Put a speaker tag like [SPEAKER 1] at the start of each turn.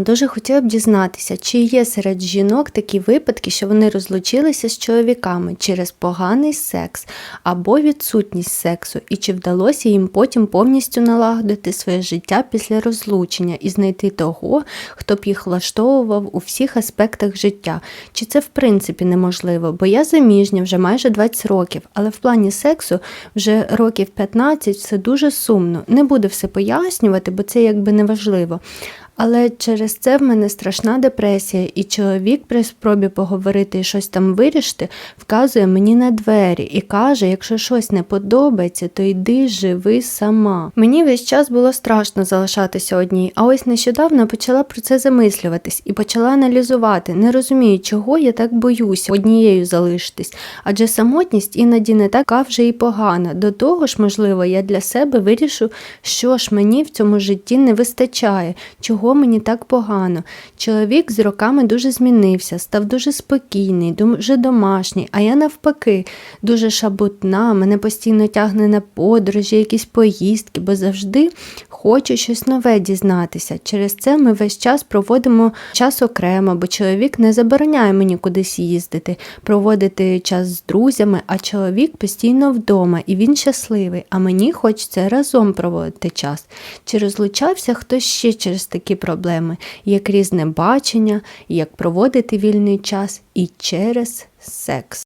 [SPEAKER 1] Дуже хотіла б дізнатися, чи є серед жінок такі випадки, що вони розлучилися з чоловіками через поганий секс або відсутність сексу, і чи вдалося їм потім повністю налагодити своє життя після розлучення і знайти того, хто б їх влаштовував у всіх аспектах життя. Чи це в принципі неможливо? Бо я заміжня вже майже 20 років, але в плані сексу вже років 15 все дуже сумно. Не буду все пояснювати, бо це якби не важливо. Але через це в мене страшна депресія, і чоловік при спробі поговорити і щось там вирішити, вказує мені на двері і каже: якщо щось не подобається, то йди живи сама. Мені весь час було страшно залишатися одній, а ось нещодавно почала про це замислюватись і почала аналізувати, не розумію, чого я так боюся однією залишитись, адже самотність іноді не така вже і погана. До того ж, можливо, я для себе вирішу, що ж мені в цьому житті не вистачає, чого мені так погано. Чоловік з роками дуже змінився, став дуже спокійний, дуже домашній, а я навпаки, дуже шабутна, мене постійно тягне на подорожі, якісь поїздки, бо завжди хочу щось нове дізнатися. Через це ми весь час проводимо час окремо, бо чоловік не забороняє мені кудись їздити, проводити час з друзями, а чоловік постійно вдома і він щасливий, а мені хочеться разом проводити час. Чи розлучався хтось ще через такі проблеми, як різне бачення, як проводити вільний час і через секс.